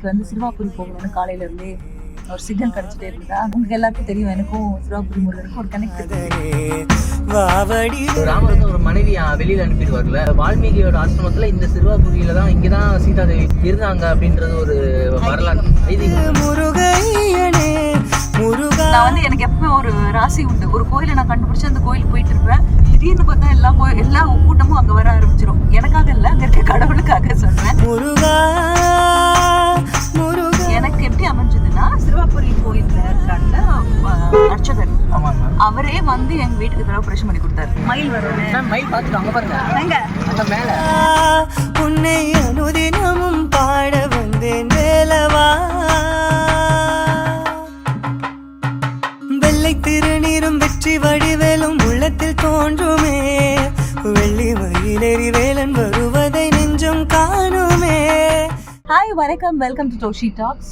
இன்னைக்கு வந்து சிறுவாபுரி போகணும்னு காலையில இருந்தே ஒரு சிக்னல் கிடைச்சிட்டே இருந்தா உங்களுக்கு எல்லாருக்கும் தெரியும் எனக்கும் சிறுவாபுரி முருகனுக்கும் ஒரு கனெக்ட் ராமர் வந்து ஒரு மனைவி வெளியில அனுப்பிடுவார்ல. வால்மீகியோட ஆசிரமத்துல இந்த சிறுவாபுரியில தான் இங்கதான் சீதாதேவி இருந்தாங்க அப்படின்றது ஒரு வரலாறு. ஐதீகம். முருகையனே முருகா நான் வந்து எனக்கு எப்பவுமே ஒரு ராசி உண்டு. ஒரு கோயிலை நான் கண்டுபிடிச்சு அந்த கோயிலுக்கு போயிட்டு இருப்பேன். திடீர்னு பார்த்தா எல்லா கோயில் எல்லா கூட்டமும் அங்க வர ஆரம்பிச்சிடும் எனக்காக இல்ல அங்க இருக்க கடவுளுக்காக சொல்றேன். எனக்கு எப்படி அமைஞ்சதுன்னா சிறுவாபுரி கோயில்ல இருக்காங்க அர்ச்சகர். அவரே வந்து எங்க வீட்டுக்கு தடவை பிரஷன் பண்ணி கொடுத்தாரு. மயில் வரும்னு மேம் மயில் பார்த்துட்டு அங்க பாருங்க. மேல. உன்னை அனுதினமும் பாட வந்தேன் வேலவா வெள்ளை திருநீரும் வெற்றி வடிவேலும் உள்ளத்தில் தோன்றுமே. வெள்ளி மயிலேறி ஹாய் வணக்கம். Welcome to Doshi talks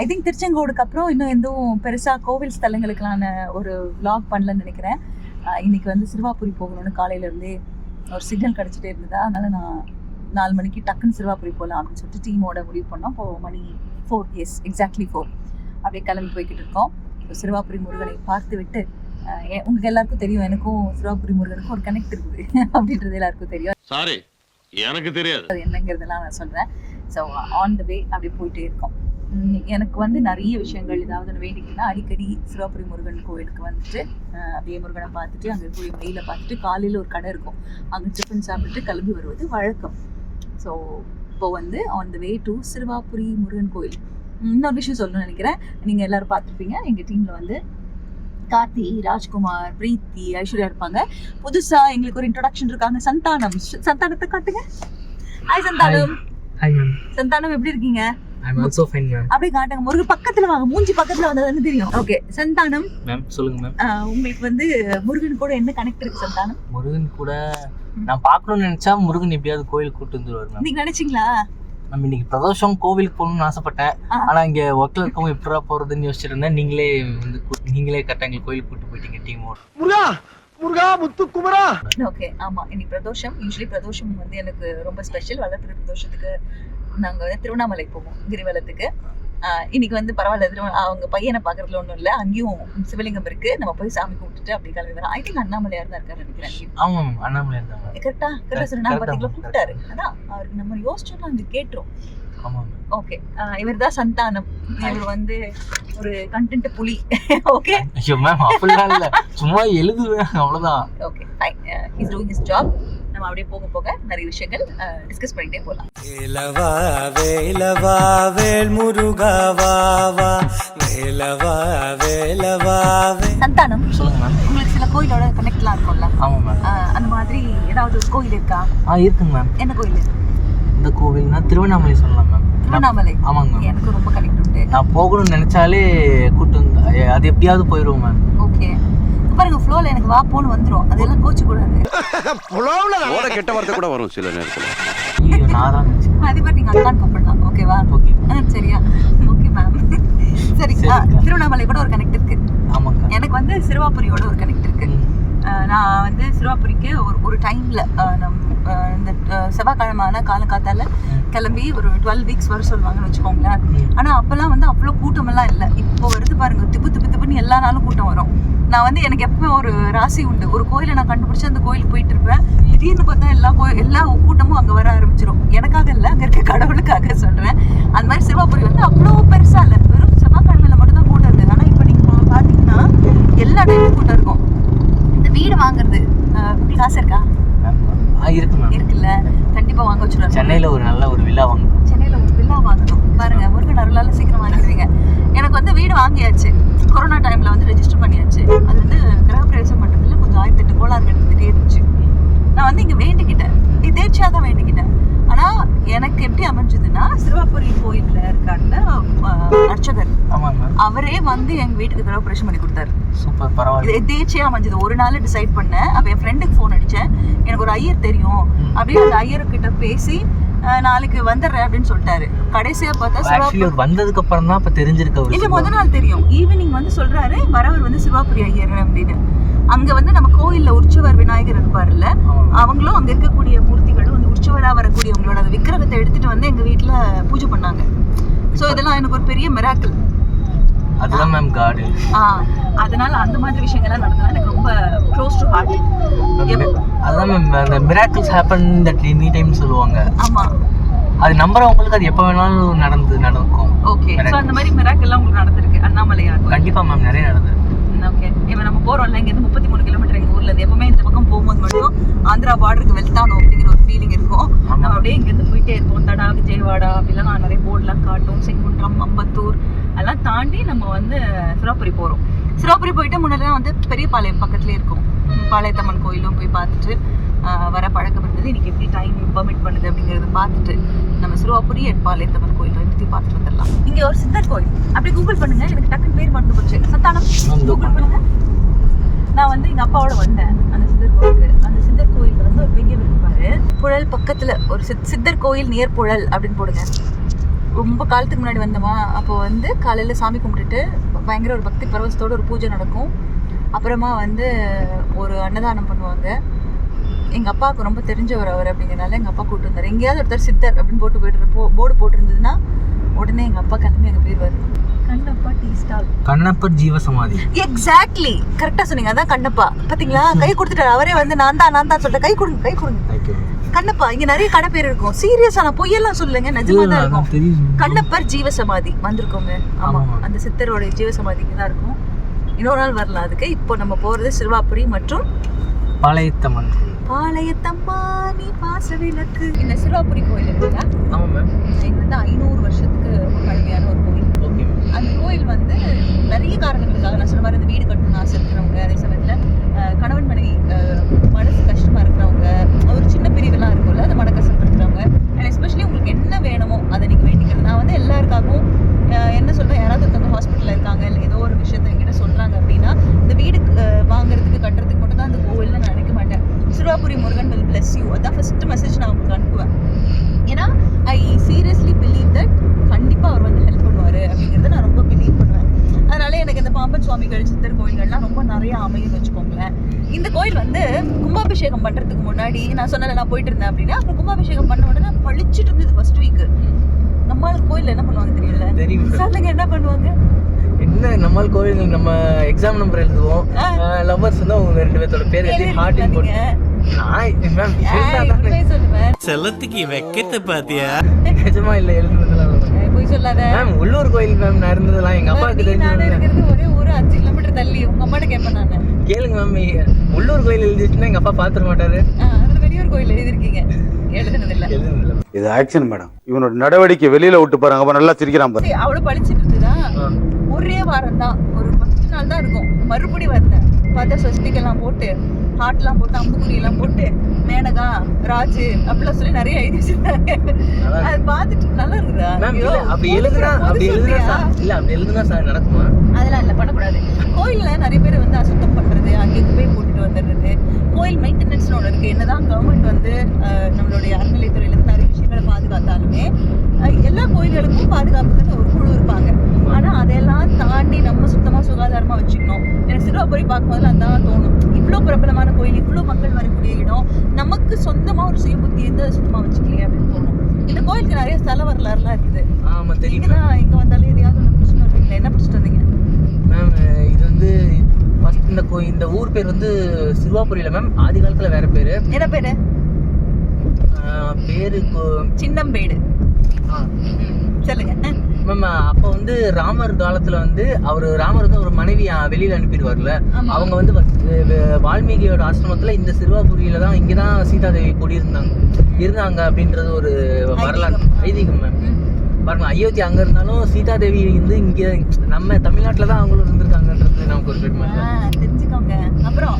I think திருச்செங்கோடுக்கு அப்புறம் இன்னும் எதுவும் பெருசாக கோவில் ஸ்தலங்களுக்கான ஒரு vlog பண்ணலன்னு நினைக்கிறேன். Uh, இன்னைக்கு வந்து சிறுவாபுரி போகணும்னு காலையில இருந்தே ஒரு சிக்னல் கிடச்சிட்டே இருந்ததா? அதனால நான் நாலு மணிக்கு டக்குன்னு சிறுவாபுரி போகலாம் அப்படின்னு சொல்லிட்டு டீமோட முடிவு பண்ணோம். இப்போ மணி ஃபோர் எஸ் எக்ஸாக்ட்லி ஃபோர் அப்படியே கிளம்பி போய்கிட்டு இருக்கோம். சிறுவாபுரி முருகனை பார்த்து விட்டு uh, உங்களுக்கு எல்லாருக்கும் தெரியும் எனக்கும் சிறுவாபுரி முருகனுக்கும் ஒரு கனெக்ட் இருக்குது அப்படின்றது எல்லாருக்கும் தெரியும். சாரி எனக்கு தெரியாது. என்னங்கிறதெல்லாம் நான் சொல்கிறேன் ஸோ ஆன் த வே அப்படி போயிட்டே இருக்கோம். எனக்கு வந்து நிறைய விஷயங்கள் ஏதாவது ஒன்று வேண்டிக்கிட்டா அடிக்கடி சிவபுரி முருகன் கோயிலுக்கு வந்துட்டு அப்படியே முருகனை பார்த்துட்டு அங்கே போய் மெயிலை பார்த்துட்டு காலையில் ஒரு கடை இருக்கும். அங்கே டிஃபன் சாப்பிட்டுட்டு கிளம்பி வருவது வழக்கம். ஸோ இப்போ வந்து on the way to Siruvapuri Murugan கோயில். இன்னொரு விஷயம் சொல்லணும்னு நினைக்கிறேன். நீங்கள் எல்லாரும் பார்த்துருப்பீங்க. எங்கள் டீமில் வந்து கார்த்தி ராஜ்குமார் பிரீத்தி ஐஸ்வர்யா இருப்பாங்க. புதுசாக எங்களுக்கு ஒரு இன்ட்ரொடக்ஷன் இருக்காங்க. சந்தானம். சந்தானத்தை காட்டுங்க. Hi Santhanam. Hi ma'am Santhanam எப்படி இருக்கீங்க? I am also fine ma'am அப்படியே காட்டுங்க. முருகன் பக்கத்துல வாங்க. மூஞ்சி பக்கத்துல வந்ததுன்னு தெரியும். ஓகே சந்தானம். மேம் சொல்லுங்க மேம் உங்களுக்கு வந்து முருகன் கூட என்ன கனெக்ட் இருக்கு சந்தானம்? முருகன் கூட நான் பார்க்கணும்னு நினைச்சா முருகன் எப்படியாவது கோயிலுக்கு கூட்டு வந்துருவாரு மேம் நீங்க நினைச்சீங்களா? நம்ம இன்னைக்கு பிரதோஷம் கோவிலுக்கு போகணும்னு ஆசைப்பட்டேன். ஆனா இங்க ஒர்க்ல இருக்கவங்க எப்படா போறதுன்னு யோசிச்சுட்டு இருந்தேன். நீங்களே வந்து நீங்களே கரெக்டா எங்களை கோயிலுக்கு கூட்டு போயிட்டீங்க டீமோட முருகா முருகா முத்து குமரா ஓகே ஆமா இன்னைக்கு பிரதோஷம். யூஸ்வலி பிரதோஷம் வந்து எனக்கு ரொம்ப ஸ்பெஷல் வளர்த்துற பிரதோஷத்துக்கு நாங்க வந்து திருவண்ணாமலை போவோம் கிரிவலத்துக்கு. ஆஹ் இன்னைக்கு வந்து பரவாயில்ல திருவண்ணா அவங்க பையனை பாக்குறதுல ஒண்ணும் இல்ல. அங்கேயும் சிவலிங்கம் இருக்கு. நம்ம போய் சாமி கும்பிட்டுட்டு அப்படி கிளம்பி வரலாம் ஐ திங்க் அண்ணாமலையார் தான் இருக்காரு நினைக்கிறேன். ஆமா மேம் அண்ணாமலை இருந்தாங்க கரெக்டா கரெக்டா சொல்லி நான் பாத்தீங்களா? கூப்பிட்டாரு. அதான் அவருக்கு நம்ம யோசிச்சோம்னா அங்க கேட்டுரும். ஓகே இவர் தான் சந்தானம். இவர் வந்து ஒரு கண்டென்ட் புலி. ஓகே ஐயோ மேம் அப்படிலாம் இல்ல. சும்மா எழுதுவேன் அவ்வளவுதான். Okay fine is doing his job நம்ம அப்படியே போக போக நிறைய விஷயங்கள் டிஸ்கஸ் பண்ணிட்டே போகலாம் வேலவா வேலவா வேல் முருகா வா. வா வேலவா வேலவா சந்தானம். சொல்லுங்க மேம் உங்களுக்கு சில கோயிலோட கனெக்ட்லாம் இருக்கும்ல. ஆமா மேம் அஹ், அந்த மாதிரி ஏதாவது ஒரு கோயில் இருக்கா? ஆ இருக்குங்க மேம் என்ன கோயில்? இந்த கோவில்னா திருவண்ணாமலை சொல்லலாம் மேம் திருவண்ணாமலை. ஆமாங்க மேம் எனக்கு ரொம்ப கனெக்ட் உண்டு. நான் போகணும்னு நினைச்சாலே கூட்டு வந்து ஐய, அது எப்படியாவது போயிடுவோம் மேம் ஓகே பாருங்க ஃப்ளோல எனக்கு வா போன்னு வந்துரும். அதெல்லாம் கோச்சு கூடாது. ஓட கெட்ட வார்த்தை கூட வரும் சில நேரத்துல. ஐயோ நான் தான் அதே மாதிரி நீங்க அக்கான்னு கூப்பிடலாம். ஓகேவா ஓகே ஆ, சரியா? ஓகே மேம் சரி. திருவண்ணாமலை கூட ஒரு கனெக்ட் இருக்கு. ஆமாக்கா. எனக்கு வந்து சிறுவாபுரியோட ஒரு கனெக்ட் இருக்கு. நான் வந்து சிறுவாபுரிக்கு ஒரு ஒரு டைம்ல நம் ஆ, இந்த ஆ, ஆனால் காலங்காத்தால கிளம்பி ஒரு டுவெல் வீக்ஸ் வர சொல்லுவாங்கன்னு வச்சுக்கோங்களேன். ஆனால் அப்போல்லாம் வந்து அவ்வளோ கூட்டமெல்லாம் இல்லை. இப்போ வருது பாருங்க திப்பு திப்பு திப்புன்னு எல்லா நாளும் கூட்டம் வரும். நான் வந்து எனக்கு எப்பவுமே ஒரு ராசி உண்டு. ஒரு கோயிலை நான் கண்டுபிடிச்சி அந்த கோயிலுக்கு போயிட்டு இருப்பேன். திடீர்னு பார்த்தா எல்லா கோயில் எல்லா கூட்டமும் அங்கே வர ஆரம்பிச்சிடும் எனக்காக இல்லை அங்கே இருக்க கடவுளுக்காக சொல்கிறேன் அந்த மாதிரி சிவாபுரி வந்து அவ்வளோ பெருசாக இல்லை. வெறும் செவ்வாய்க்கிழமையில மட்டும்தான் கூட்டம் இருந்தது ஆனால் இப்போ நீங்கள் பார்த்தீங்கன்னா எல்லா டைமும் கூட்டம் இருக்கும். இந்த வீடு வாங்குறது ஆஹ் உங்களுக்கு ஆசை இருக்கா? இருக்கு மேம் இருக்குல்ல? கண்டிப்பா வாங்க வச்சுருவாங்க சென்னையில ஒரு நல்ல ஒரு விழா வாங்க சென்னையில ஒரு வில்லா வாங்கணும். பாருங்க முருகன் அருளால சீக்கிரம் வாங்கிடுவீங்க. எனக்கு வந்து வீடு வாங்கியாச்சு. கொரோனா டைம்ல வந்து ரெஜிஸ்டர் பண்ணியாச்சு. அது வந்து கிரகப்பிரவேசம் பண்றதுல கொஞ்சம் ஆயிரத்தி எட்டு கோளாறு எடுத்துக்கிட்டே இருந்துச்சு. நான் வந்து இங்க வேண்டிக்கிட்டேன். இதேச்சியா தான் வேண்டிக்கிட்டேன் எனக்கு எப்படி அமைஞ்சதுன்னா சிறுவாபுரி கோயில்ல இருக்காருல அர்ச்சகர். அவரே வந்து எங்க வீட்டுக்கு கிரகப்பிரவேசம் பண்ணி கொடுத்தாரு. சூப்பர் பரவாயில்ல. எதேச்சியா அமைஞ்சது. ஒரு நாள் டிசைட் பண்ணேன். அப்ப என் ஃப்ரெண்டுக்கு ஃபோன் அடிச்சேன். எனக்கு ஒரு ஐயர் தெரியும். அப்படியே அந்த ஐயர்கிட்ட பேசி அஹ், நாளைக்கு வந்துடுறேன் அப்படின்னு சொல்லிட்டாரு. கடைசியா பார்த்தா சிவாபுரி வந்ததுக்கு அப்புறம் தான் இப்ப தெரிஞ்சிருக்கு இல்ல முத நாள் தெரியும். ஈவினிங் வந்து சொல்றாரு வரவர் வந்து சிவாபுரி ஐயர் அப்படின்னு. அங்க வந்து நம்ம கோயில்ல உற்சவர் விநாயகர் இருப்பாருல்ல அவங்களும் அங்க இருக்கக்கூடிய மூர்த்திகளும் வந்து உற்சவரா வரக்கூடியவங்களோட அந்த விக்கிரகத்தை எடுத்துட்டு வந்து எங்க வீட்ல பூஜை பண்ணாங்க. எனக்கு ஒரு பெரிய மிராக்கிள் அதுதான் மேம் காடு ஆ அதனால அந்த மாதிரி விஷயங்கள்லாம் நடந்ததுனா எனக்கு ரொம்ப க்ளோஸ் டு ஹார்ட் அதுதான் மேம் அந்த miracles happen that any time சொல்லுவாங்க. ஆமா. அது நம்புறவங்களுக்கு அது எப்போ வேணாலும் நடந்து நடக்கும். ஓகே ஸோ அந்த மாதிரி மிராக்கெல்லாம் உங்களுக்கு நடந்திருக்கு? அண்ணாமலையார். கண்டிப்பா மேம் நிறைய நடந்தது ஓகே இப்போ நம்ம போறோம்ல இங்கேருந்து முப்பத்தி மூணு கிலோமீட்டர் எங்கள் ஊர்ல இருந்து எப்பவுமே இந்த பக்கம் போகும்போது மட்டும் ஆந்திரா பார்டருக்கு வெல்தானோ அப்படிங்கிற ஒரு ஃபீலிங் இருக்கும். நம்ம அப்படியே இங்கேருந்து போயிட்டே இருப்போம். தடா விஜயவாடா அப்படிலாம் நிறைய போர்டுலாம் காட்டும். செங்குன்றம் அம்பத்தூர் அதெல்லாம் தாண்டி நம்ம வந்து சிரோபுரி போகிறோம் சிரோபுரி போயிட்டு முன்னாடிலாம் வந்து பெரியபாளையம் பக்கத்துலேயே இருக்கும். பாளையத்தம்மன் கோயிலும் போய் பார்த்துட்டு வர பழக்கம் இருந்தது இன்னைக்கு எப்படி டைம் பர்மிட் பண்ணுது அப்படிங்கிறத பார்த்துட்டு நம்ம சிறுவாபுரி அட் பாளையத்தம்மன் கோயில் பற்றி பார்த்துட்டு வந்துடலாம். இங்கே ஒரு சித்தர் கோயில். அப்படி கூகுள் பண்ணுங்க. எனக்கு டக்குன்னு பேர் மறந்து போச்சு. சத்தானம் கூகுள் பண்ணுங்க. நான் வந்து எங்க அப்பாவோட வந்தேன். அந்த சித்தர் கோயிலுக்கு. அந்த சித்தர் கோயில்ல வந்து ஒரு பெரியவர் இருப்பாரு. புழல் பக்கத்துல ஒரு சித் சித்தர் கோயில் நியர் புழல் அப்படின்னு போடுங்க. ரொம்ப காலத்துக்கு முன்னாடி வந்தோமா அப்போ வந்து காலையில சாமி கும்பிட்டுட்டு பயங்கர ஒரு பக்தி பரவசத்தோட ஒரு பூஜை நடக்கும். அப்புறமா வந்து ஒரு அன்னதானம் பண்ணுவாங்க. எங்க அப்பாவுக்கு ரொம்ப தெரிஞ்சவர் அவர் அப்படிங்கிறனால எங்க அப்பா கூப்பிட்டு வந்தாரு. எங்கேயாவது ஒருத்தர் சித்தர் அப்படின்னு போட்டு போயிட்டு போ போர்டு போட்டிருந்ததுன்னா உடனே எங்க அப்பா கிளம்பி அங்கே போயிடுவார் கண்ணப்பா டீ ஸ்டால். கண்ணப்பர் ஜீவ சமாதி. எக்ஸாக்ட்லி கரெக்டா சொன்னீங்க. அதான் கண்ணப்பா. பாத்தீங்களா? கை கொடுத்துட்டாரு. அவரே வந்து நான் தான் நான் தான் சொல்லிட்டு கை கொடுங்க கை கொடுங்க. கண்ணப்பா இங்க நிறைய கடை பேர் இருக்கும். சீரியஸா நான் பொய்யெல்லாம் சொல்லுங்க. நிஜமா தான் இருக்கும். கண்ணப்பர் ஜீவ சமாதி. வந்திருக்கோங்க. ஆமா. அந்த சித்தரோட ஜீவ சமாதிக்கு தான் இருக்கும். இன்னொரு நாள் வரலாம் அதுக்கு. இப்போ நம்ம போறது சிறுவாபுரி மற்றும் பாளையத்தம்மன். பாளையத்தம்மா நீ பாச விளக்கு. இந்த சிறுவாபுரி கோயில் இருக்குல்ல ஆமா மேம் இது வந்து ஐநூறு வருஷத்துக்கு ரொம்ப பழமையான ஒரு கோயில். ஓகே மேம் அந்த கோயில் வந்து நிறைய காரணங்களுக்காக நான் சொன்ன மாதிரி இந்த வீடு கட்டணும்னு ஆசை இருக்கிறவங்க அதே சமயத்தில் கணவன் மனைவி மனசு கஷ்டமாக இருக்கிறவங்க ஒரு சின்ன பிரிவெல்லாம் இருக்கும்ல அந்த மனக்கசப்பு இருக்கிறவங்க அண்ட் எஸ்பெஷலி உங்களுக்கு என்ன வேணுமோ அதை நீங்கள் வேண்டிக்கிறது நான் வந்து எல்லாருக்காகவும் அஹ், என்ன சொல்கிறேன் யாராவது ஒருத்தவங்க ஹாஸ்பிட்டலில் இருக்காங்க இல்லை ஏதோ ஒரு விஷயத்த என்கிட்ட சொல்கிறாங்க அப்படின்னா இந்த வீடு அஹ், வாங்குறதுக்கு கட்டுறதுக்கு மட்டும் தான் அந்த கோவில்னு நான் நினைக்க Siruvapuri Murugan will bless you அதான் ஃபர்ஸ்ட் மெசேஜ் நான் உங்களுக்கு அனுப்புவேன். ஏன்னா ஐ சீரியஸ்லி பிலீவ் தட் கண்டிப்பாக அவர் வந்து ஹெல்ப் பண்ணுவார் அப்படிங்கிறத நான் ரொம்ப பிலீவ் பண்ணுவேன். அதனால எனக்கு இந்த பாம்பன் சுவாமிகள் சித்தர் கோயில்கள்லாம் ரொம்ப நிறைய அமையும் வச்சுக்கோங்களேன். இந்த கோயில் வந்து கும்பாபிஷேகம் பண்ணுறதுக்கு முன்னாடி நான் சொன்னல நான் போயிட்டு இருந்தேன் அப்படின்னா அப்புறம் கும்பாபிஷேகம் பண்ண உடனே பளிச்சிட்டு இருந்தது ஃபர்ஸ்ட் வீக் நம்மளுக்கு கோயில்ல என்ன பண்ணுவாங்க தெரியல தெரியும் சொல்லுங்க என்ன பண்ணுவாங்க? என்ன நம்மால் கோவில் நம்ம எக்ஸாம் நம்பர் எழுதுவோம். லவ்வர்ஸ் வந்து அவங்க ரெண்டு பேர்த்தோட பேர் எழுதி ஹார்டிங் போட்டு நான் மேம் உண்மையை சொல்லுவேன் செல்லத்துக்கு வைக்கத்தை பாத்தியா நிஜமா இல்ல எழுதுனதுலாம் ஏய், பொய் சொல்லாத. மேம் உள்ளூர் கோயில் மேம் நான் இருந்ததெல்லாம் எங்க அப்பாவுக்கு தெரிஞ்சது இருக்கிறது ஒரே ஒரு அஞ்சு கிலோமீட்டர் தள்ளி. உங்க அம்மாட்ட கேட்பேன் நான். கேளுங்க மேம் உள்ளூர் கோயில் எழுதிச்சுன்னா எங்க அப்பா பாத்துட மாட்டாரு. அதுல வெளியூர் கோயில் எழுதிருக்கீங்க. எழுதுனது இல்ல எழுதுனதுல இது ஆக்ஷன் மேடம் இவனோட நடவடிக்கை வெளியில விட்டு பாருங்க அப்ப நல்லா சிரிக்கிறான் பாரு. சரி, அவ்வளவு பளிச்சிட்டு இருந்ததா? ஒரே வாரம் தான் ஒரு பத்து நாள் தான் இருக்கும். மறுபடி வந்தேன் பார்த்தா ஸ்வஸ்திகெல்லாம் போட்டு ஹார்ட்லாம் போட்டு அம்புக்குறி எல்லாம் போட்டு மேனகா ராஜு அப்படிலாம் சொல்லி நிறைய எழுதி வச்சிருந்தாங்க. நல்லா அது பார்த்துட்டு நல்லா இருக்குதா அப்படி எழுதுனா? அப்படி எழுதுனா இல்ல அப்படி எழுதுனா சார் நடக்குமா? அதெல்லாம் இல்லை பண்ணக்கூடாது. கோயில்ல நிறைய பேர் வந்து அசுத்தம் பண்றது அங்கே குப்பை போட்டுட்டு வந்துடுறது. கோயில் மெயின்டெனன்ஸ்னு ஒன்று இருக்கு. என்னதான் கவர்மெண்ட் வந்து நம்மளுடைய அறநிலைத்துறையில இருந்து நிறைய விஷயங்களை பாதுகாத்தாலுமே எல்லா கோயில்களுக்கும் பாதுகாப்புக்குன்னு ஒரு குழு இருப்பாங்க ஆனா அதெல்லாம் தாண்டி நம்ம சுத்தமா சுகாதாரமா வச்சுக்கணும். எனக்கு சிறுவாபுரி பார்க்கும்போது அதான் தோணும். இவ்வளோ பிரபலமான கோயில் இவ்வளோ மக்கள் வரக்கூடிய இடம் நமக்கு சொந்தமா ஒரு சுய புத்தி இருந்து அதை சுத்தமா வச்சுக்கலையே அப்படின்னு தோணும். இந்த கோயிலுக்கு நிறைய ஸ்தல வரலாறுலாம் இருக்குது. ஆமா தெரியும் இங்க வந்தாலே எதையாவது ஒன்று பிடிச்சிட்டு வந்தீங்களா என்ன பிடிச்சிட்டு வந்தீங்க? மேம் இது வந்து ஃபர்ஸ்ட் இந்த கோ இந்த ஊர் பேர் வந்து சிறுவாபுரியில மேம் ஆதி காலத்துல வேற பேரு. என்ன பேரு? பேரு சின்னம்பேடு. ஆ. சொல்லுங்க. மேம் அப்போ வந்து ராமர் காலத்துல வந்து அவர் ராமர் வந்து ஒரு மனைவி வெளியில அனுப்பிடுவார்ல. அவங்க வந்து வால்மீகியோட ஆசிரமத்துல இந்த சிறுவாபுரியில தான் இங்கதான் சீதாதேவி குடியிருந்தாங்க. இருந்தாங்க அப்படின்றது ஒரு வரலாறு. ஐதீகம். மேம். பாருங்க அயோத்தி அங்க இருந்தாலும் சீதாதேவி வந்து இங்க நம்ம தமிழ்நாட்டுல தான் அவங்களும் இருந்திருக்காங்கன்றது நமக்கு ஒரு பெருமை தெரிஞ்சுக்கோங்க. அப்புறம்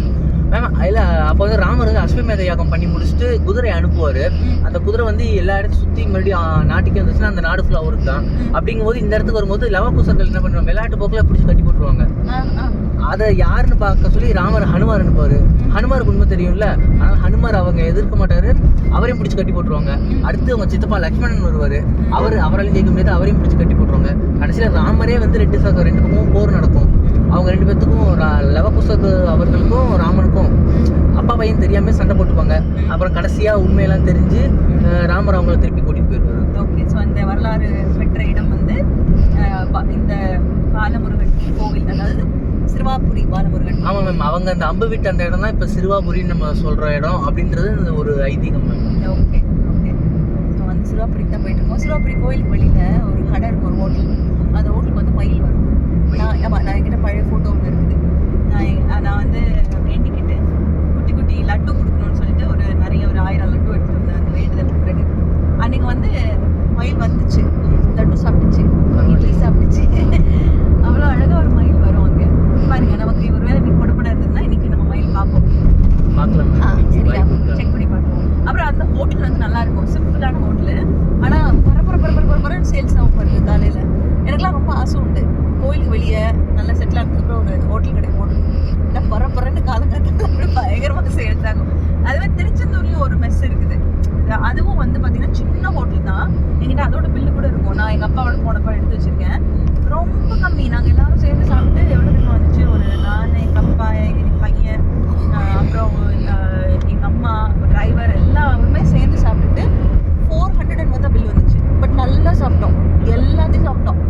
மேம் இல்ல அப்போ வந்து ராமர் வந்து அஸ்வமேத யாகம் பண்ணி முடிச்சுட்டு குதிரை அனுப்புவாரு. அந்த குதிரை வந்து எல்லா இடத்தையும் சுத்தி மறுபடியும் நாட்டுக்கே வந்துச்சுன்னா அந்த நாடு ஃபுல்லா அவருக்கு தான் அப்படிங்கும்போது இந்த இடத்துக்கு வரும்போது லவகுசர்கள் என்ன பண்ணுவாங்க விளையாட்டு போக்குல பிடிச்சி கட்டி போட்டுருவாங்க. அதை யாருன்னு பார்க்க சொல்லி ராமர் ஹனுமார் அனுப்புவாரு. ஹனுமாருக்கு உண்மை தெரியும்ல? ஆனா ஹனுமார் அவங்க எதிர்க்க மாட்டாரு. அவரையும் பிடிச்சி கட்டி போட்டுருவாங்க. அடுத்து அவங்க சித்தப்பா லக்ஷ்மணன் வருவாரு. அவர் அவராலையும் ஜெயிக்க முடியாது அவரையும் பிடிச்சி கட்டி போட்டுருவாங்க. கடைசியில ராமரே வந்து ரெண்டு சக ரெண்டு பக்கமும் போர் நடக்கும். அவங்க ரெண்டு பேர்த்துக்கும் லவகுசக்கு அவர்களுக்கும் ராமனுக்கும் அப்பா பையன் தெரியாமல் சண்டை போட்டுப்பாங்க. அப்புறம் கடைசியாக உண்மையெல்லாம் தெரிஞ்சு ராமர் அவங்கள திருப்பி கூட்டிகிட்டு போயிடுவார். ஓகே ஸோ அந்த வரலாறு பெற்ற இடம் வந்து இந்த பாலமுருகன் கோவில் அதாவது சிறுவாபுரி பாலமுருகன் ஆமாம் மேம் அவங்க அந்த அம்பு வீட்டு அந்த இடம் தான் இப்போ சிறுவாபுரின்னு நம்ம சொல்கிற இடம் அப்படின்றது ஒரு ஐதீகம் மேம் ஓகே ஓகே ஸோ வந்து சிறுவாபுரிக்கு தான் போயிட்டு இருக்கோம். சிறுவாபுரி கோயிலுக்கு வெளியில் ஒரு கடை இருக்கும் ஒரு ஹோட்டல். அந்த ஹோட்டலுக்கு வந்து மயில் வரும். நான் ஆமாம் நான் என்கிட்ட பழைய ஃபோட்டோ ஒன்று இருக்குது. நான் நான் வந்து வேண்டிக்கிட்டு குட்டி குட்டி லட்டு கொடுக்கணும்னு சொல்லிட்டு ஒரு நிறைய ஒரு ஆயிரம் லட்டு எடுத்துட்டு வந்தேன் அந்த வேண்டுதலுக்கு பிறகு. அன்னைக்கு வந்து மயில் வந்துச்சு. லட்டு சாப்பிட்டுச்சு. இட்லி சாப்பிட்டுச்சு. அவ்வளோ அழகாக ஒரு மயில் வரும் அங்கே பாருங்க நமக்கு ஒருவேளை இன்னைக்கு பொடுப்பட இருந்ததுன்னா இன்னைக்கு நம்ம மயில் பார்ப்போம் பார்க்கலாம் ஆ, மேம் சரியா வாய்ப்பு இருக்கா? செக் பண்ணி பார்ப்போம் அப்புறம் அந்த ஹோட்டல் வந்து நல்லா இருக்கும் சிம்பிளான ஹோட்டலு ஆனா பரபர பரபர பரபரன்னு சேல்ஸ் ஆகும் பாருங்க காலையில எனக்குலாம் ரொம்ப ஆசை உண்டு கோயிலுக்கு வெளியே நல்லா செட்டில் ஆனதுக்கப்புறம் ஒரு ஹோட்டல் கடை போடணும் இல்லை பரபரன்னு காலங்காலத்தில் அப்படி பயங்கரமாக சேல்ஸ் ஆகும் அதுவே திருச்செந்தூர்லயும் ஒரு மெஸ் இருக்குது இது- அதுவும் வந்து பார்த்தீங்கன்னா சின்ன ஹோட்டல் தான் என்கிட்ட அதோட பில்லு கூட இருக்கும். நான் எங்கள் அப்பாவோட போனப்போ எடுத்து வச்சிருக்கேன். ரொம்ப கம்மி. நாங்கள் எல்லாரும் சேர்ந்து சாப்பிட்டு எவ்வளோ தெரியுமா வந்துச்சு ஒரு நான் எங்கள் அப்பா எங்கள் பையன் ஆஹ் அப்புறம் ஆஹ் எங்க அம்மா டிரைவர் எல்லாருமே சேர்ந்து சாப்பிட்டுட்டு ஃபோர் ஹண்ட்ரட் அண்ட் வந்து பில் வந்துச்சு பட் நல்லா சாப்பிட்டோம் எல்லாத்தையும் சாப்பிட்டோம்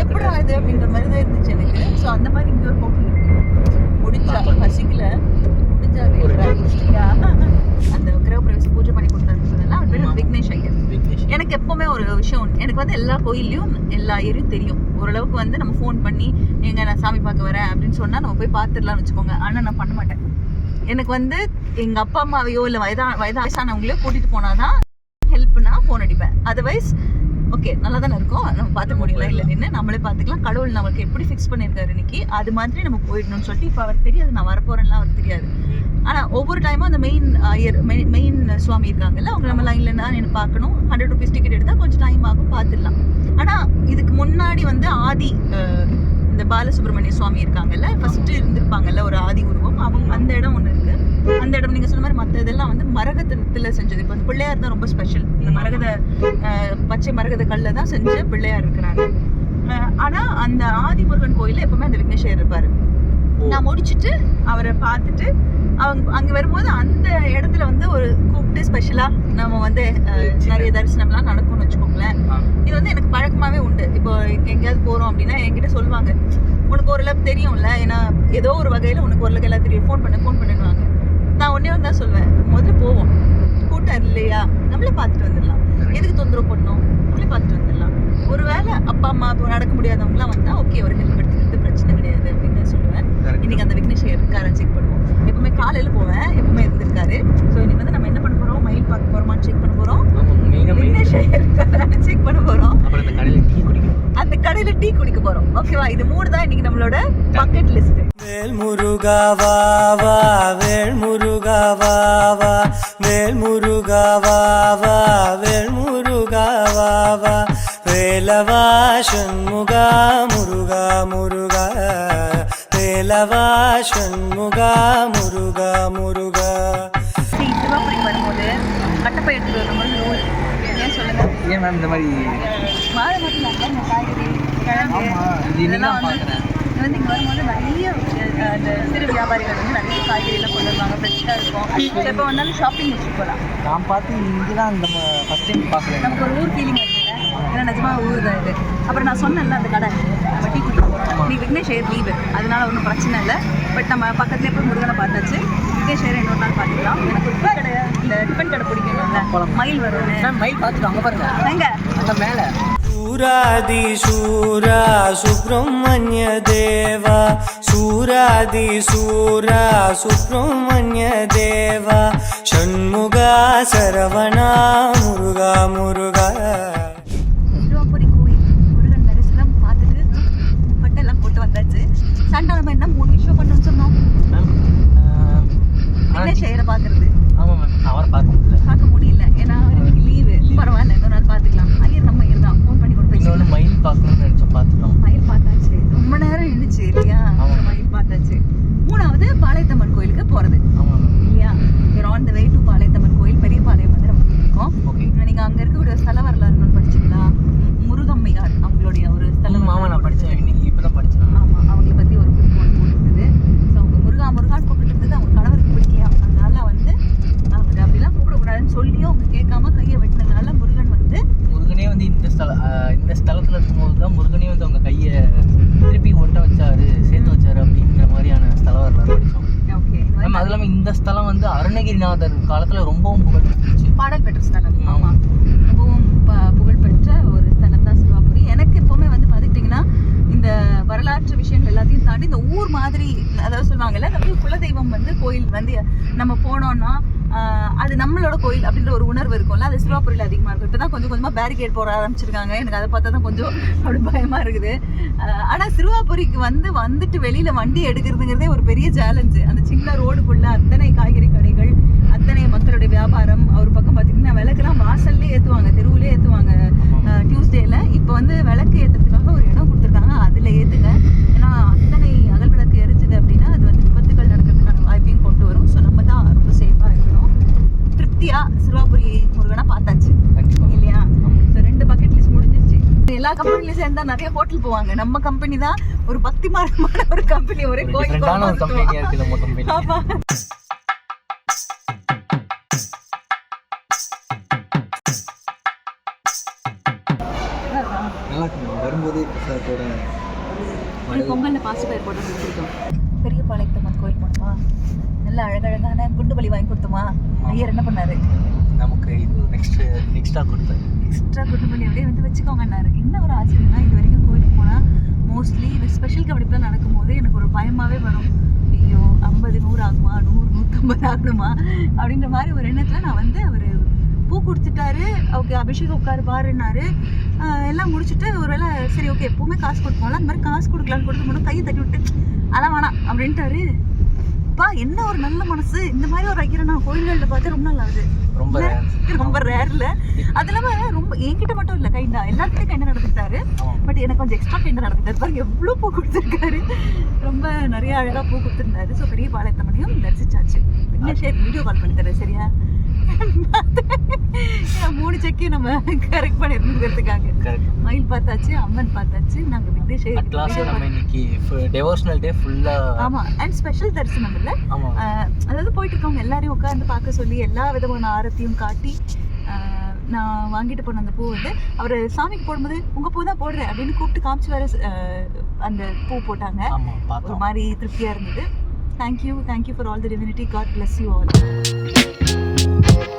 எப்படா இது அப்படின்ற மாதிரி தான் இருந்துச்சு எனக்கு ஸோ அந்த மாதிரி இங்கே ஒரு ஹோட்டல் இருக்கு முடிஞ்சா பசிக்கல முடிஞ்சா ஒரு Yeah. அந்த கிரக பிரவேசம் பூஜை பண்ணி கொடுத்தாரு சொன்னல அவர் பேர் ஆமா. விக்னேஷ் ஐயர் விக்னேஷ் எனக்கு எப்பவுமே ஒரு வந்து எல்லா கோயில்லையும் எல்லா ஏரியும் தெரியும். ஓரளவுக்கு வந்து நம்ம ஃபோன் பண்ணி எங்க நான் சாமி பார்க்க வரேன் அப்படின்னு சொன்னா நம்ம போய் பார்த்துடலாம்னு வச்சுக்கோங்க. ஆனா நான் பண்ண மாட்டேன். எனக்கு வந்து எங்க அப்பா அம்மாவையோ இல்லை வயதா வயதா வயசானவங்களையோ கூட்டிட்டு போனாதான் ஹெல்ப்னா ஃபோன் அடிப்பேன். அதர்வைஸ் ஓகே நல்லா தானே இருக்கும். நம்ம பார்த்துக்க நம்ம முடியல. இல்லை. நின்று நம்மளே பார்த்துக்கலாம். கடவுள் நமக்கு எப்படி ஃபிக்ஸ் பண்ணியிருக்காரு இன்னைக்கு? அது மாதிரி நம்ம போயிடணும்னு சொல்லிட்டு இப்போ அவர் தெரியாது. நான் வரப்போறேன்லாம் அவர் தெரியாது. ஆனா ஒவ்வொரு டைமும் அந்த மெயின் ஐயர் மெயின் சுவாமி இருக்காங்கல்ல அவங்க நம்ம லைன்ல நான் பார்க்கணும். ஹண்ட்ரட் ருபீஸ் டிக்கெட் எடுத்தா கொஞ்சம் டைம் ஆகும் பார்த்துடலாம். ஆனா இதுக்கு முன்னாடி வந்து ஆதி அஹ், இந்த பாலசுப்ரமணிய சுவாமி இருக்காங்கல்ல ஃபர்ஸ்ட் இருந்திருப்பாங்கல்ல ஒரு ஆதி உருவம். அவங்க அந்த இடம் ஒன்று இருக்கு. அந்த இடம் நீங்க சொன்ன மாதிரி மற்ற இதெல்லாம் வந்து மரகதத்துல செஞ்சது. இப்போ வந்து பிள்ளையார் தான் ரொம்ப ஸ்பெஷல் இந்த மரகத பச்சை மரகத கல்ல தான் செஞ்ச பிள்ளையார் இருக்கிறாங்க. ஆனா அந்த ஆதிமுருகன் கோயில்ல எப்பவுமே அந்த விக்னேஸ்வரர் இருப்பாரு. நான் முடிச்சிட்டு அவரை பார்த்துட்டு அவங்க அங்க வரும்போது அந்த இடத்துல வந்து ஒரு கூப்பிட்டு ஸ்பெஷலா நம்ம வந்து நிறைய தரிசனம்லாம் நடக்கும்னு வச்சுக்கோங்களேன். இது வந்து எனக்கு பழக்கமாவே உண்டு. இப்போ எங்க- எங்கேயாவது போறோம் அப்படின்னா என்கிட்ட சொல்லுவாங்க. உனக்கு ஓரளவுக்கு தெரியும்ல. ஏன்னா ஏதோ ஒரு வகையில உனக்கு ஓரளவுக்கு எல்லாம் தெரியும். ஃபோன் பண்ண ஃபோன் பண்ணுவாங்க நான் ஒன்னே ஒன்று தான் சொல்வேன் முதல்ல போவோம். கூட்டம் இல்லையா? நம்மளே பார்த்துட்டு வந்துடலாம். எதுக்கு தொந்தரவு பண்ணணும் நம்மளே பார்த்துட்டு வந்துடலாம். ஒருவேளை அப்பா அம்மா இப்போ நடக்க முடியாதவங்களாம் வந்தா ஓகே ஒரு ஹெல்ப் எடுத்துக்கிறது பிரச்சனை கிடையாது அப்படின்னு சொல்லுவேன். இன்னைக்கு அந்த விக்னேஷ் இருக்காரு செக் பண்ணுவோம். எப்பவுமே காலையில போவேன் எப்பவுமே இருந்திருக்காரு. ஸோ இன்னைக்கு வந்து நம்ம என்ன பண்ண போறோம்? மயில் பார்க்க போறோமான்னு செக் பண்ண மெயினா விக்னேஷ் இருக்காரான்னு செக் பண்ண போறோம். அப்புறம் இந்த கடையில டீ குடிக்கணும். அந்த கடையில டீ குடிக்க போறோம். ஓகேவா இது மூணு தான் இன்னைக்கு நம்மளோட பக்கெட் லிஸ்ட் வேல் முருகா வா வா வேல் முருகா வா வா. வேல் முருகா வா வா வேல் முருகா வா வா. வேலவா சண்முகா முருகா முருகா. வேலவா சண்முகா முருகா. முருகா சிவபுரி வரும்போது கட்டப்பை எடுத்துட்டு வரும்போது நூல். ஏன் மேம் இந்த மாதிரி? வாழை மட்டும் காய்கறி கிழங்கு இதெல்லாம் வந்து இது வந்து இங்கே வரும்போது நிறைய அந்த சிறு வியாபாரிகள் வந்து நிறைய காய்கறிலாம் கொண்டு வருவாங்க. ஃப்ரெஷ்ஷாக இருக்கும். எப்போ வந்தாலும் ஷாப்பிங் வச்சுட்டு போகலாம். நான் பார்த்து இங்கே தான் இந்த ஃபர்ஸ்ட் டைம் பார்க்குறேன் நமக்கு ஒரு ஊர் ஃபீலிங் இருக்குல்ல ஏன்னா நிஜமா ஊர் தான் இது. அப்புறம் நான் சொன்னேன்ல அந்த கடை. நம்ம டீ குடிக்க போகிறோம் நீ விக்னேஷ் ஏர் லீவு. அதனால ஒன்றும் பிரச்சனை இல்லை. பட் நம்ம பக்கத்துலேயே போய் முருகனை பார்த்தாச்சு. விக்னேஷ் ஏர் இன்னொரு நாள் பார்த்துக்கலாம். எனக்கு டீ கடை இந்த டிஃபன் கடை பிடிக்கணும்ல. மயில் வரும்னு. மேம் மயில் பார்த்துட்டு அங்கே பாருங்க. எங்க? அங்கே மேலே. சூராதி சூரா சுப்பிரமணிய தேவா. சூராதி சூரா சுப்பிரமணிய தேவா. ஷண்முகா சரவணா முருகா முருகா. சண்டை நம்ம என்ன மூணு விஷயம் பண்ணணும்னு சொன்னோம்? மேம் விக்னேஷ் ஐயரை பார்க்கறது? ஆமாம் மேம் அவரை முடியல பார்க்க முடியல ஏன்னா அவர் இன்னைக்கு லீவு பரவாயில்ல இன்னொரு நாள் பார்த்துக்கலாம் ஐயர் நம்ம ஐயர் தான் ஃபோன் பண்ணி கூட இன்னொன்று பேசிக்கலாம் மயில் பார்க்கணும்னு நினச்சோம் பார்த்துட்டோம் மயில் பார்த்தாச்சு ரொம்ப நேரம் இருந்துச்சு இல்லையா ஆமா. அப்புறம் மயில் பார்த்தாச்சு மூணாவது பாளையத்தம்மன் கோயிலுக்கு போறது ஆமாம் மேம் இல்லையா on the way to Palayathamman கோயில் பெரிய பாளையம் வந்து நம்ம இருக்கோம் ஓகே நீங்க அங்க இருக்கக்கூடிய ஸ்தல வரலாறு படிச்சீங்களா மு- முருகம்மையார் அவங்களுடைய ஒரு ஸ்தல ஆமாம் வரலாறு நான் படித்தேன் இன்னைக்கு இப்போ தான் படித்தேன் ஆமா அவங்கள பத்தி ஒரு குறிப்பு ஒன்று போட்டிருந்தது ஸோ அவங்க முருகா முருகான்னு கூப்பிட்டு இருந்தது அவங்க கணவருக்கு பிடிக்கலையா அதனால வந்து அவர் அப்படிலாம் கூப்பிடக்கூடாதுன்னு சொல்லியும் அவங்க கேட்காம கையை வெட்டினதுனால முருகன் வந்து முருகனே வந்து இந்த ஸ்தல ஆஹ் இந்த ஸ்தலத்தில் இருக்கும்போது தான் முருகனே வந்து அவங்க கையை திருப்பி ஒட்ட வச்சாரு சேர்த்து வச்சாரு அப்படின்ற மாதிரியான ஸ்தல வரலாறு படித்தோம் அருணகிரிநாதர் காலத்துல ரொம்பவும் புகழ் பாடல் பெற்ற ஸ்தலம். ஆமா. ரொம்பவும் புகழ்பெற்ற ஒரு ஸ்தலம் தான் சிறுவாபுரி எனக்கு எப்பவுமே வந்து பார்த்துக்கிட்டிங்கன்னா இந்த வரலாற்று விஷயங்கள் எல்லாத்தையும் தாண்டி இந்த ஊர் மாதிரி அதாவது சொல்லுவாங்கல்ல ஊர் குலதெய்வம் வந்து கோயில் வந்து நம்ம போனோம்னா ஆஹ், அது நம்மளோட கோயில் அப்படின்ற ஒரு உணர்வு இருக்கும்ல அது சிறுவாபுரியில் அதிகமாக இருக்கும். இப்போ தான் கொஞ்சம் கொஞ்சமாக பேரிகேட் போட ஆரம்பிச்சிருக்காங்க. எனக்கு அதை பார்த்தா தான் கொஞ்சம் அப்படி பயமாக இருக்குது. ஆஹ், ஆனா சிறுவாபுரிக்கு வந்து வந்துட்டு வெளியில வண்டி எடுக்கிறதுங்கிறதே ஒரு பெரிய சேலஞ்சு அந்த சின்ன ரோடுக்குள்ள அத்தனை காய்கறி கடைகள் அத்தனை மக்களுடைய வியாபாரம் ஒரு பக்கம் பார்த்தீங்கன்னா விளக்குலாம் வாசல்லே ஏற்றுவாங்க தெருவுலே ஏற்றுவாங்க டியூஸ்டேல இப்போ வந்து விளக்கு ஏற்றுறதுக்காக ஒரு இடம் கொடுத்துருக்காங்க. அதில் ஏற்றுங்க ஏன்னா அத்தனை அகல் விளக்கு எரிஞ்சுது அப்படின்னா அது வந்து விபத்துகள் நடக்கிறதுக்கான வாய்ப்பையும் கொண்டு வரும் ஸோ நம்ம தான் ரொம்ப சேஃபாக இருக்கணும் திருப்தியா சிறுவாபுரி முருகனா பார்த்தாச்சு. கண்டிப்பா. இல்லையா? ஸோ ரெண்டு பக்கெட் லிஸ்ட் முடிஞ்சிருச்சு. எல்லா கம்பெனிலையும் சேர்ந்தா நிறைய ஹோட்டல் போவாங்க. நம்ம கம்பெனி தான் ஒரு பக்திமானமான ஒரு கம்பெனி ஒரே கோயில் ஆமா. வரும்போதே பிரசாதத்தோட பொங்கல்ல பாசி பயிர் போட்டு பெரிய பாளையத்தம்மன் கோயில் போனோமா நல்ல அழகழகான குண்டு பலி வாங்கி கொடுத்தோமா? ஐயர் என்ன பண்ணாரு? நமக்கு இன்னும் நெக்ஸ்ட் நெக்ஸ்டா கொடுத்தாரு. எக்ஸ்ட்ரா குண்டு பலி அப்படியே வந்து வச்சுக்கோங்கன்னாரு. என்ன ஒரு ஆச்சரியம்னா இது வரைக்கும் கோயிலுக்கு போனால் மோஸ்ட்லி ஸ்பெஷல் கபடிப்பெலாம் நடக்கும்போது எனக்கு ஒரு பயமாகவே வரும். ஐயோ ஐம்பது நூறு ஆகுமா? நூறு நூற்றம்பது ஆகணுமா? அப்படின்ற மாதிரி ஒரு எண்ணத்தில் நான் வந்து அவர் பூ கொடுத்துட்டாரு. ஓகே அபிஷேகம் உட்காரு பாருன்னாரு. எல்லாம் முடிச்சுட்டு ஒருவேளை சரி ஓகே எப்பவுமே காசு கொடுப்போம்ல அந்த மாதிரி காசு கொடுக்கலான்னு கொடுத்து மட்டும் கையை தட்டி விட்டு அதெல்லாம் வேணாம் அப்படின்ட்டாரு. பா என்ன ஒரு நல்ல மனசு? இந்த மாதிரி ஒரு ஐயரை நான் கோயில்களில் பார்த்து ரொம்ப நாள் ஆகுது ரொம்ப. ரொம்ப ரேர்ல அது இல்லாம ரொம்ப என்கிட்ட மட்டும் இல்ல கைண்டா எல்லாத்துலயும் கைண்டா நடந்துட்டாரு. பட் எனக்கு கொஞ்சம் எக்ஸ்ட்ரா கைண்டா நடந்துட்டாரு பாருங்க எவ்வளவு பூ கொடுத்துருக்காரு. ரொம்ப நிறைய அழகா பூ கொடுத்துருந்தாரு. ஸோ பெரிய பாளையத்தமனையும் தரிசிச்சாச்சு. விக்னேஷ் வீடியோ கால் பண்ணி தரேன் சரியா? மூணு செக்கையும் நம்ம கரெக்ட் பண்ணிருந்துங்கிறதுக்காக. மயில் பார்த்தாச்சு அம்மன் பார்த்தாச்சு நாங்க விக்னேஷ் last நம்ம இன்னைக்கு டெவோஷனல் டே ஃபுல்லா ஆமா அண்ட் ஸ்பெஷல் தரிசனம் இல்ல அதாவது போயிட்டு இருக்கவங்க எல்லாரையும் உட்காந்து பார்க்க சொல்லி எல்லா விதமான ஆரத்தியும் காட்டி நான் வாங்கிட்டு போன அந்த பூ வந்து அவர் சாமிக்கு போடும்போது உங்க பூ தான் போடுறேன் அப்படின்னு கூப்பிட்டு காமிச்சு வேற அந்த பூ போட்டாங்க. ஒரு மாதிரி திருப்தியா இருந்தது. Thank you thank you for all the divinity God bless you all Thank you.